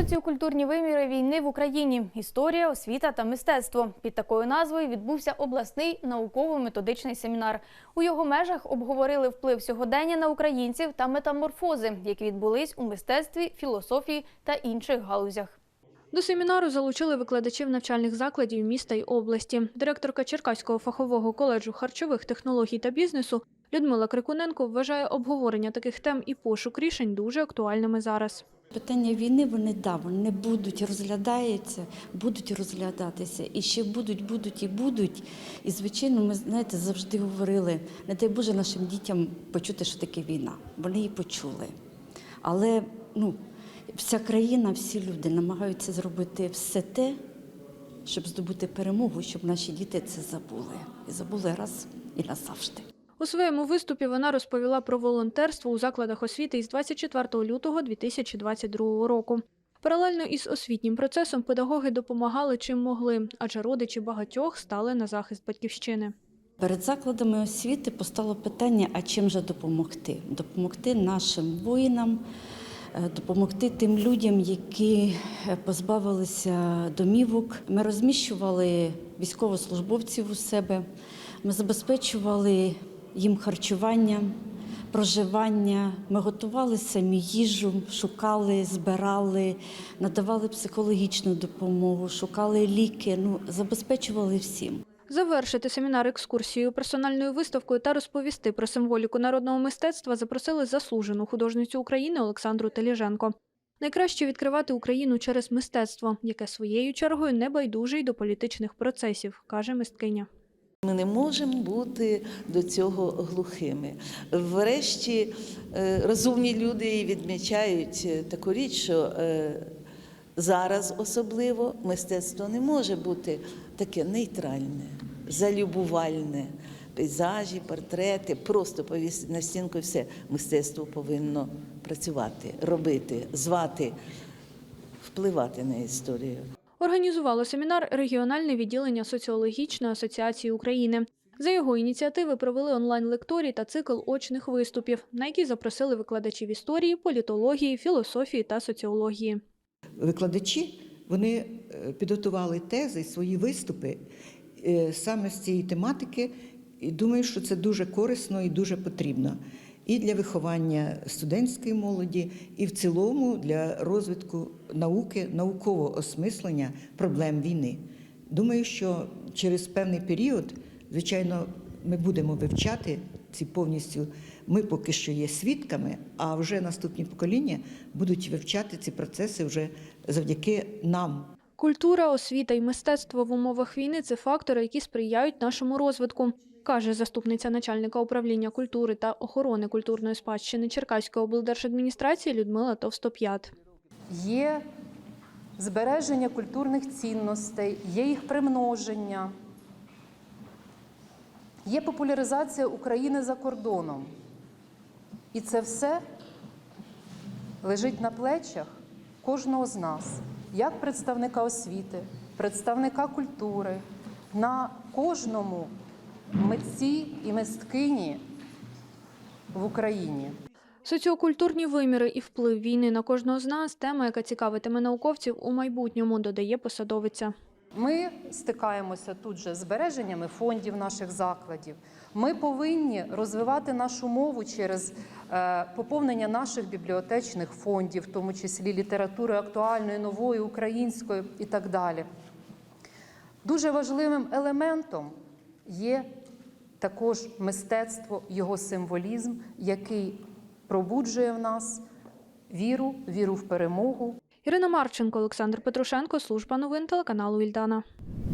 Соціокультурні виміри війни в Україні, історія, освіта та мистецтво. Під такою назвою відбувся обласний науково-методичний семінар. У його межах обговорили вплив сьогодення на українців та метаморфози, які відбулись у мистецтві, філософії та інших галузях. До семінару залучили викладачів навчальних закладів міста й області. Директорка Черкаського фахового коледжу харчових технологій та бізнесу Людмила Крикуненко вважає обговорення таких тем і пошук рішень дуже актуальними зараз. Питання війни вони да, вони будуть розглядаються, будуть розглядатися і ще будуть, будуть і будуть. І звичайно, ми знаєте, завжди говорили, не дай Боже нашим дітям почути, що таке війна. Вони її почули. Але ну, вся країна, всі люди намагаються зробити все те, щоб здобути перемогу, щоб наші діти це забули. І забули раз і назавжди. У своєму виступі вона розповіла про волонтерство у закладах освіти із 24 лютого 2022 року. Паралельно із освітнім процесом педагоги допомагали чим могли, адже родичі багатьох стали на захист батьківщини. Перед закладами освіти постало питання: а чим же допомогти? Допомогти нашим воїнам, е, допомогти тим людям, які е, позбавилися домівок. Ми розміщували військовослужбовців у себе, ми забезпечували їм харчування. Проживання, ми готували самі їжу, шукали, збирали, надавали психологічну допомогу, шукали ліки, ну забезпечували всім. Завершити семінар екскурсією, персональною виставкою та розповісти про символіку народного мистецтва запросили заслужену художницю України Олександру Теліженко. Найкраще відкривати Україну через мистецтво, яке своєю чергою не байдуже й до політичних процесів, каже мисткиня. Ми не можемо бути до цього глухими. Врешті е, розумні люди відмічають е, таку річ, що е, зараз особливо мистецтво не може бути таке нейтральне, залюбувальне. Пейзажі, портрети, просто повісити на стінку і все. Мистецтво повинно працювати, робити, звати, впливати на історію. Організувало семінар регіональне відділення соціологічної асоціації України. За його ініціативи провели онлайн-лекторій та цикл очних виступів, на які запросили викладачів історії, політології, філософії та соціології. викладачі вони е, підготували тези, свої виступи е, саме з цієї тематики, і думаю, що це дуже корисно і дуже потрібно і для виховання студентської молоді, і в цілому для розвитку науки, наукового осмислення проблем війни. Думаю, що через певний період, звичайно, ми будемо вивчати ці повністю. Ми поки що є свідками, а вже наступні покоління будуть вивчати ці процеси вже завдяки нам. Культура, освіта і мистецтво в умовах війни це фактори, які сприяють нашому розвитку, каже заступниця начальника управління культури та охорони культурної спадщини Черкаської облдержадміністрації Людмила Товстоп'ят. є збереження культурних цінностей, є їх примноження, є популяризація України за кордоном. І це все лежить на плечах кожного з нас, як представника освіти, представника культури, на кожному митці і мисткині в Україні. Соціокультурні виміри і вплив війни на кожного з нас тема, яка цікавитиме науковців у майбутньому, додає посадовиця. Ми стикаємося тут же з збереженнями фондів наших закладів. Ми повинні розвивати нашу мову через е, поповнення наших бібліотечних фондів, в тому числі літератури актуальної, нової, української і так далі. Дуже важливим елементом є також мистецтво, його символізм, який пробуджує в нас віру, віру в перемогу, Ірина Марченко, Олександр Петрушенко, служба новин телеканалу Ільдана.